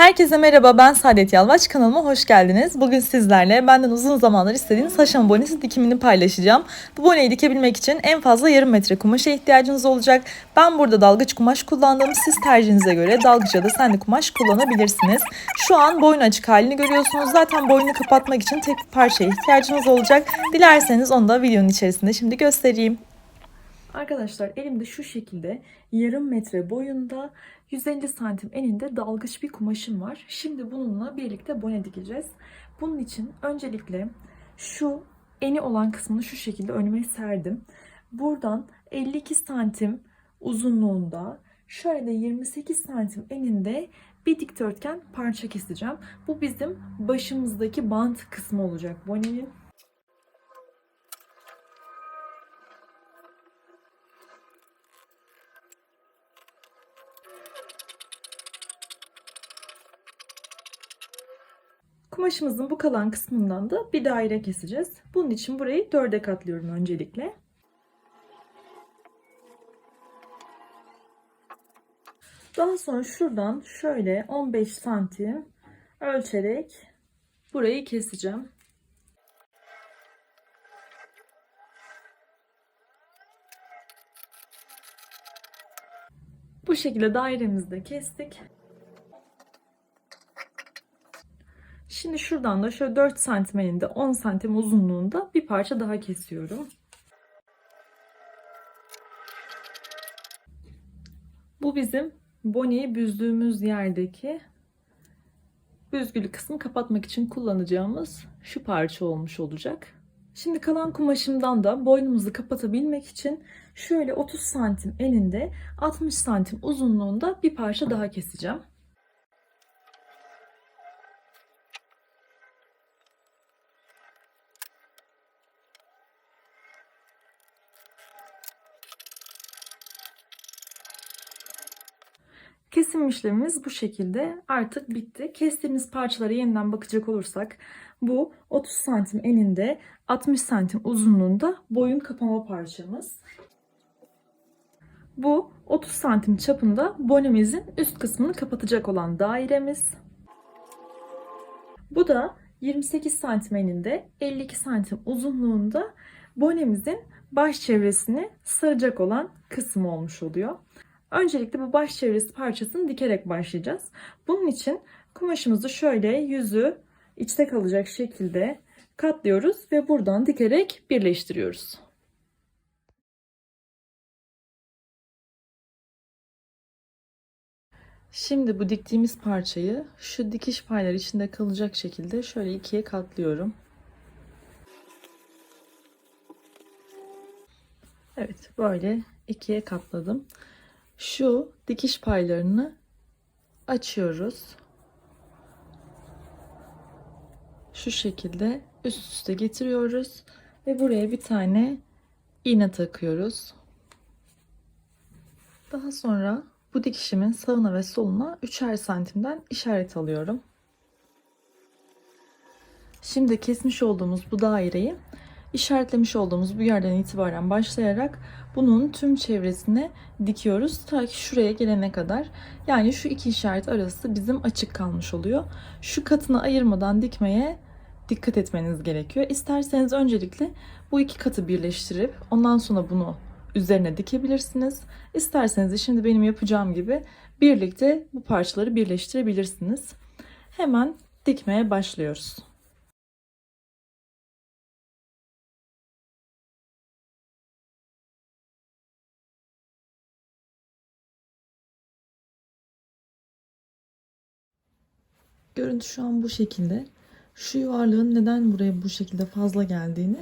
Herkese merhaba ben Saadet Yalvaç kanalıma hoş geldiniz. Bugün sizlerle benden uzun zamanlar istediğiniz haşan bonesi dikimini paylaşacağım. Bu boneyi dikebilmek için en fazla yarım metre kumaşa ihtiyacınız olacak. Ben burada dalgıç kumaş kullandım. Siz tercihinize göre dalgıç ya da senli kumaş kullanabilirsiniz. Şu an boyun açık halini görüyorsunuz. Zaten boyunu kapatmak için tek bir parçaya ihtiyacınız olacak. Dilerseniz onu da videonun içerisinde şimdi göstereyim. Arkadaşlar elimde şu şekilde yarım metre boyunda 150 santim eninde dalgıç bir kumaşım var. Şimdi bununla birlikte bone dikeceğiz. Bunun için öncelikle şu eni olan kısmını şu şekilde önüme serdim. Buradan 52 santim uzunluğunda şöyle de 28 santim eninde bir dikdörtgen parça keseceğim. Bu bizim başımızdaki bant kısmı olacak bonenin. Kumaşımızın bu kalan kısmından da bir daire keseceğiz. Bunun için burayı dörde katlıyorum öncelikle. Daha sonra şuradan şöyle 15 santim ölçerek burayı keseceğim. Bu şekilde dairemizi de kestik. Şimdi şuradan da şöyle 4 santim eninde 10 santim uzunluğunda bir parça daha kesiyorum. Bu bizim boneyi büzdüğümüz yerdeki büzgülü kısmı kapatmak için kullanacağımız şu parça olmuş olacak. Şimdi kalan kumaşımdan da boynumuzu kapatabilmek için şöyle 30 santim eninde 60 santim uzunluğunda bir parça daha keseceğim. Kesim işlemimiz bu şekilde artık bitti. Kestiğimiz parçalara yeniden bakacak olursak bu 30 santim eninde 60 santim uzunluğunda boyun kapama parçamız. Bu 30 santim çapında bonemizin üst kısmını kapatacak olan dairemiz. Bu da 28 santim eninde 52 santim uzunluğunda bonemizin baş çevresini saracak olan kısım olmuş oluyor. Öncelikle bu baş çevresi parçasını dikerek başlayacağız. Bunun için kumaşımızı şöyle yüzü içte kalacak şekilde katlıyoruz ve buradan dikerek birleştiriyoruz. Şimdi bu diktiğimiz parçayı şu dikiş payları içinde kalacak şekilde şöyle ikiye katlıyorum. Evet böyle ikiye katladım şu dikiş paylarını açıyoruz. Şu şekilde üst üste getiriyoruz ve buraya bir tane iğne takıyoruz. Daha sonra bu dikişimin sağına ve soluna 3'er santimden işaret alıyorum. Şimdi kesmiş olduğumuz bu daireyi işaretlemiş olduğumuz bu yerden itibaren başlayarak bunun tüm çevresine dikiyoruz ta ki şuraya gelene kadar. Yani şu iki işaret arası bizim açık kalmış oluyor. Şu katını ayırmadan dikmeye dikkat etmeniz gerekiyor. İsterseniz öncelikle bu iki katı birleştirip ondan sonra bunu üzerine dikebilirsiniz. İsterseniz de şimdi benim yapacağım gibi birlikte bu parçaları birleştirebilirsiniz. Hemen dikmeye başlıyoruz. Görüntü şu an bu şekilde. Şu yuvarlığın neden buraya bu şekilde fazla geldiğini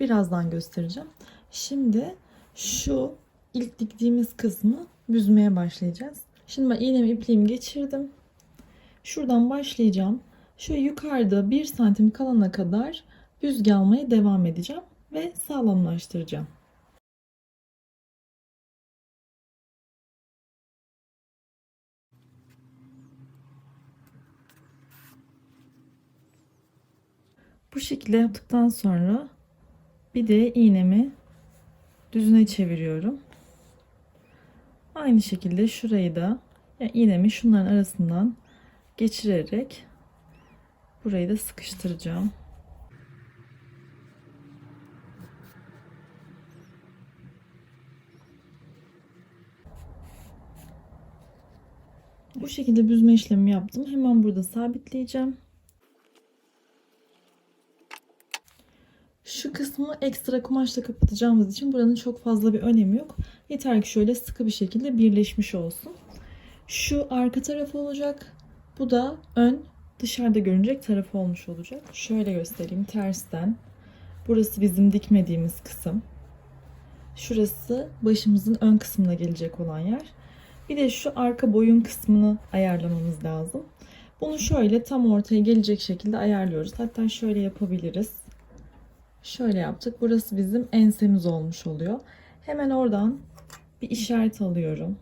birazdan göstereceğim. Şimdi şu ilk diktiğimiz kısmı büzmeye başlayacağız. Şimdi ben iğnemi ipliğimi geçirdim. Şuradan başlayacağım. Şu yukarıda 1 santim kalana kadar büzge almaya devam edeceğim ve sağlamlaştıracağım. Bu şekilde yaptıktan sonra bir de iğnemi düzüne çeviriyorum. Aynı şekilde şurayı da yani iğnemi şunların arasından geçirerek burayı da sıkıştıracağım. Bu şekilde büzme işlemi yaptım. Hemen burada sabitleyeceğim. Şu kısmı ekstra kumaşla kapatacağımız için buranın çok fazla bir önemi yok. Yeter ki şöyle sıkı bir şekilde birleşmiş olsun. Şu arka tarafı olacak. Bu da ön dışarıda görünecek tarafı olmuş olacak. Şöyle göstereyim tersten. Burası bizim dikmediğimiz kısım. Şurası başımızın ön kısmına gelecek olan yer. Bir de şu arka boyun kısmını ayarlamamız lazım. Bunu şöyle tam ortaya gelecek şekilde ayarlıyoruz. Hatta şöyle yapabiliriz. Şöyle yaptık. Burası bizim ensemiz olmuş oluyor. Hemen oradan bir işaret alıyorum.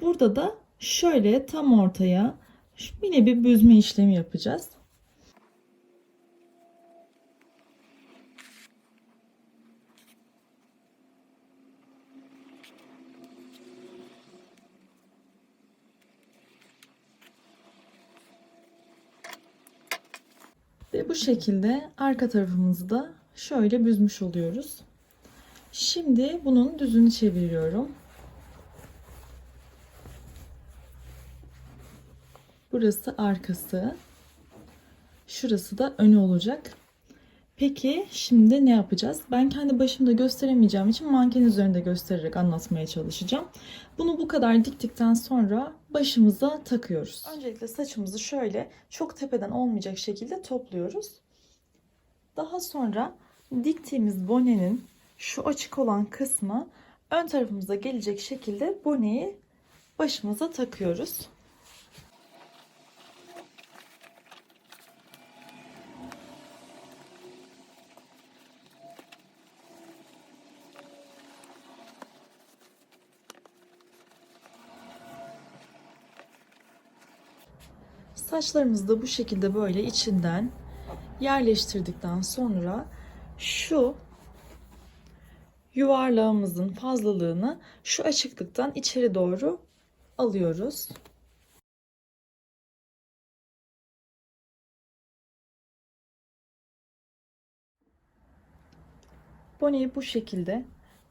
Burada da şöyle tam ortaya yine bir büzme işlemi yapacağız. Şekilde arka tarafımızı da şöyle büzmüş oluyoruz. Şimdi bunun düzünü çeviriyorum. Burası arkası. Şurası da önü olacak. Peki şimdi ne yapacağız? Ben kendi başımda gösteremeyeceğim için manken üzerinde göstererek anlatmaya çalışacağım. Bunu bu kadar diktikten sonra başımıza takıyoruz. Öncelikle saçımızı şöyle çok tepeden olmayacak şekilde topluyoruz. Daha sonra diktiğimiz bonenin şu açık olan kısmı ön tarafımıza gelecek şekilde boneyi başımıza takıyoruz. Saçlarımızı da bu şekilde böyle içinden yerleştirdikten sonra şu yuvarlağımızın fazlalığını şu açıklıktan içeri doğru alıyoruz. Boneyi bu şekilde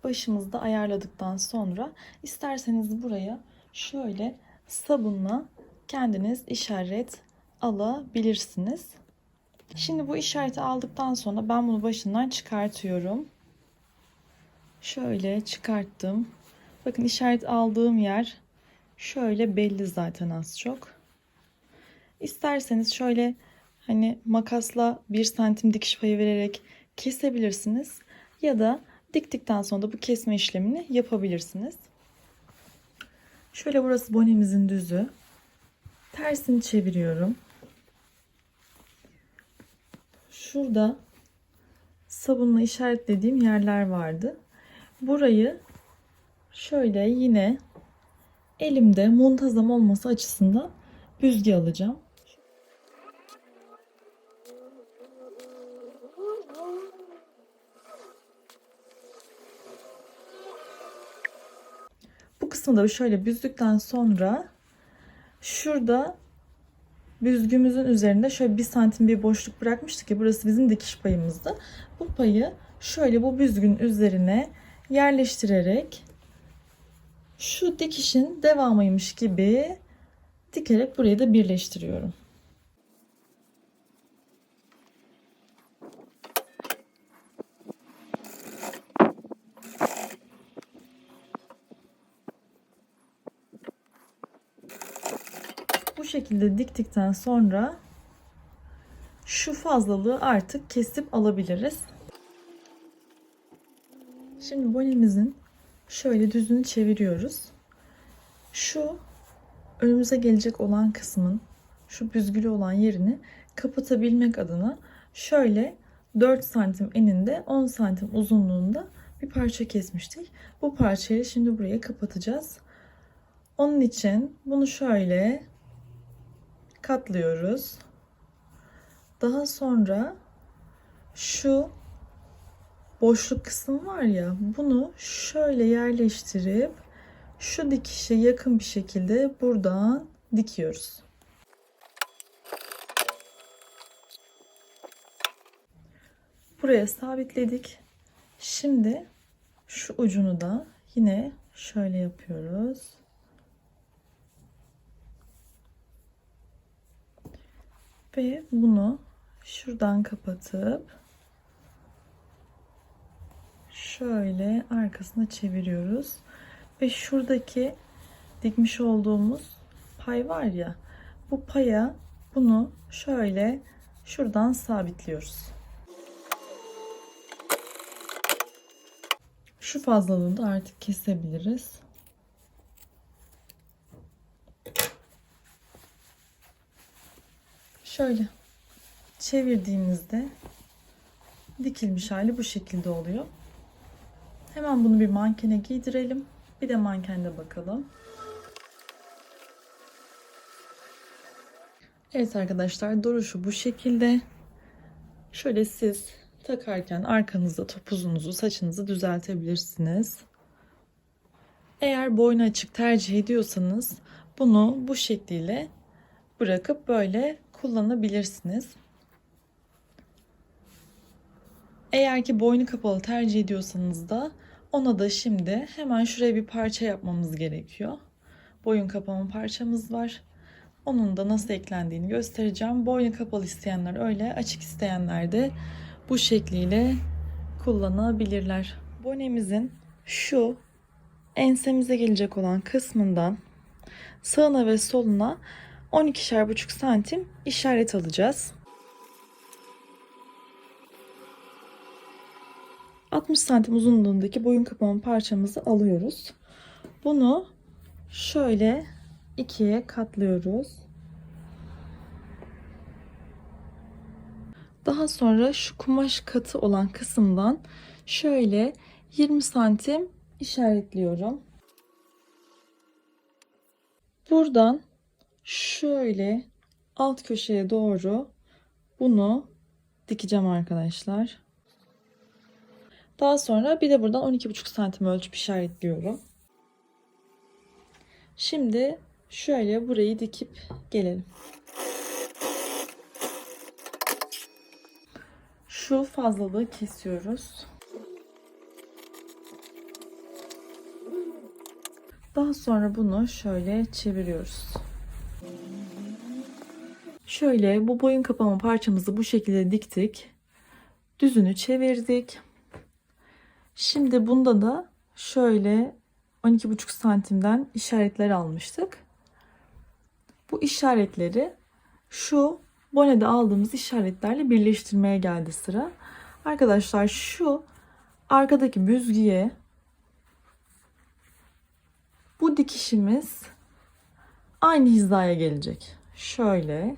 başımızda ayarladıktan sonra isterseniz buraya şöyle sabunla kendiniz işaret alabilirsiniz. Şimdi bu işareti aldıktan sonra ben bunu başından çıkartıyorum. Şöyle çıkarttım. Bakın işaret aldığım yer şöyle belli zaten az çok. İsterseniz şöyle hani makasla 1 santim dikiş payı vererek kesebilirsiniz. Ya da diktikten sonra da bu kesme işlemini yapabilirsiniz. Şöyle burası bonemizin düzü. Tersini çeviriyorum. Şurada sabunla işaretlediğim yerler vardı. Burayı şöyle yine elimde muntazam olması açısından büzge alacağım. Bu kısmı da şöyle büzdükten sonra Şurada büzgümüzün üzerinde şöyle bir santim bir boşluk bırakmıştık ki burası bizim dikiş payımızdı. Bu payı şöyle bu büzgün üzerine yerleştirerek şu dikişin devamıymış gibi dikerek burayı da birleştiriyorum. Bu şekilde diktikten sonra şu fazlalığı artık kesip alabiliriz. Şimdi bonemizin şöyle düzünü çeviriyoruz. Şu önümüze gelecek olan kısmın şu büzgülü olan yerini kapatabilmek adına şöyle 4 santim eninde 10 santim uzunluğunda bir parça kesmiştik. Bu parçayı şimdi buraya kapatacağız. Onun için bunu şöyle katlıyoruz. Daha sonra şu boşluk kısım var ya bunu şöyle yerleştirip şu dikişe yakın bir şekilde buradan dikiyoruz. Buraya sabitledik. Şimdi şu ucunu da yine şöyle yapıyoruz. Ve bunu şuradan kapatıp şöyle arkasına çeviriyoruz. Ve şuradaki dikmiş olduğumuz pay var ya bu paya bunu şöyle şuradan sabitliyoruz. Şu fazlalığını da artık kesebiliriz. Şöyle çevirdiğimizde dikilmiş hali bu şekilde oluyor. Hemen bunu bir mankene giydirelim. Bir de mankende bakalım. Evet arkadaşlar duruşu bu şekilde. Şöyle siz takarken arkanızda topuzunuzu, saçınızı düzeltebilirsiniz. Eğer boynu açık tercih ediyorsanız bunu bu şekliyle bırakıp böyle kullanabilirsiniz. Eğer ki boynu kapalı tercih ediyorsanız da ona da şimdi hemen şuraya bir parça yapmamız gerekiyor. Boyun kapama parçamız var. Onun da nasıl eklendiğini göstereceğim. Boynu kapalı isteyenler öyle, açık isteyenler de bu şekliyle kullanabilirler. Bonemizin şu ensemize gelecek olan kısmından sağına ve soluna 12'şer buçuk santim işaret alacağız. 60 santim uzunluğundaki boyun kapama parçamızı alıyoruz. Bunu şöyle ikiye katlıyoruz. Daha sonra şu kumaş katı olan kısımdan şöyle 20 santim işaretliyorum. Buradan şöyle alt köşeye doğru bunu dikeceğim arkadaşlar. Daha sonra bir de buradan 12,5 santim ölçüp işaretliyorum. Şimdi şöyle burayı dikip gelelim. Şu fazlalığı kesiyoruz. Daha sonra bunu şöyle çeviriyoruz. Şöyle bu boyun kapama parçamızı bu şekilde diktik. Düzünü çevirdik. Şimdi bunda da şöyle 12,5 santimden işaretler almıştık. Bu işaretleri şu bonede aldığımız işaretlerle birleştirmeye geldi sıra. Arkadaşlar şu arkadaki büzgüye bu dikişimiz aynı hizaya gelecek. Şöyle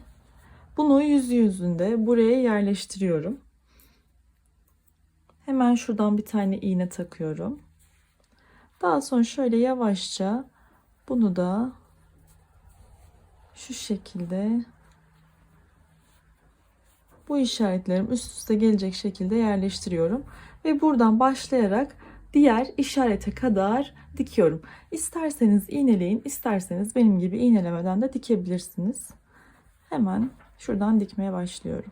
bunu yüzü yüzünde buraya yerleştiriyorum. Hemen şuradan bir tane iğne takıyorum. Daha sonra şöyle yavaşça bunu da şu şekilde bu işaretlerim üst üste gelecek şekilde yerleştiriyorum. Ve buradan başlayarak diğer işarete kadar dikiyorum. İsterseniz iğneleyin, isterseniz benim gibi iğnelemeden de dikebilirsiniz. Hemen şuradan dikmeye başlıyorum.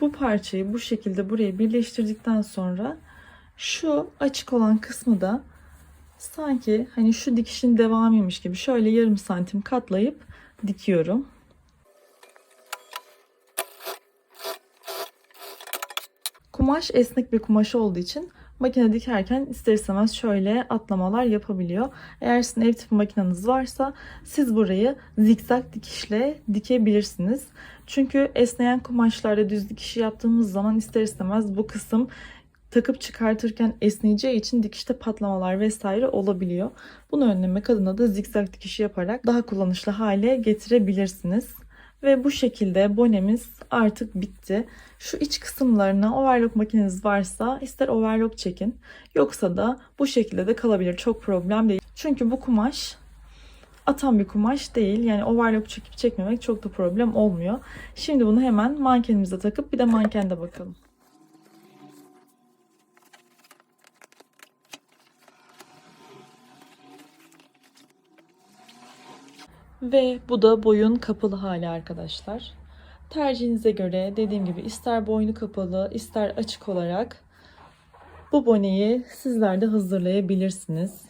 Bu parçayı bu şekilde buraya birleştirdikten sonra şu açık olan kısmı da sanki hani şu dikişin devamıymış gibi şöyle yarım santim katlayıp dikiyorum. Kumaş esnek bir kumaş olduğu için makine dikerken ister istemez şöyle atlamalar yapabiliyor. Eğer sizin ev tipi makineniz varsa siz burayı zikzak dikişle dikebilirsiniz. Çünkü esneyen kumaşlarda düz dikişi yaptığımız zaman ister istemez bu kısım takıp çıkartırken esneyeceği için dikişte patlamalar vesaire olabiliyor. Bunu önlemek adına da zikzak dikişi yaparak daha kullanışlı hale getirebilirsiniz. Ve bu şekilde bonemiz artık bitti. Şu iç kısımlarına overlock makineniz varsa ister overlock çekin. Yoksa da bu şekilde de kalabilir. Çok problem değil. Çünkü bu kumaş atan bir kumaş değil. Yani overlock çekip çekmemek çok da problem olmuyor. Şimdi bunu hemen mankenimize takıp bir de mankende bakalım. Ve bu da boyun kapalı hali arkadaşlar. Tercihinize göre dediğim gibi ister boynu kapalı ister açık olarak bu boneyi sizler de hazırlayabilirsiniz.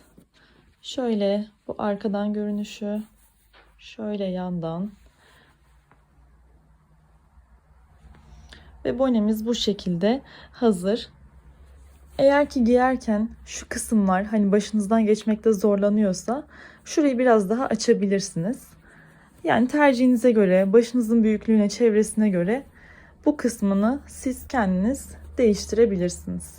Şöyle bu arkadan görünüşü, şöyle yandan. Ve bonemiz bu şekilde hazır. Eğer ki giyerken şu kısımlar hani başınızdan geçmekte zorlanıyorsa şurayı biraz daha açabilirsiniz. Yani tercihinize göre, başınızın büyüklüğüne, çevresine göre bu kısmını siz kendiniz değiştirebilirsiniz.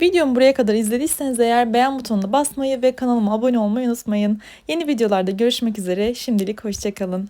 Videomu buraya kadar izlediyseniz eğer beğen butonuna basmayı ve kanalıma abone olmayı unutmayın. Yeni videolarda görüşmek üzere. Şimdilik hoşçakalın.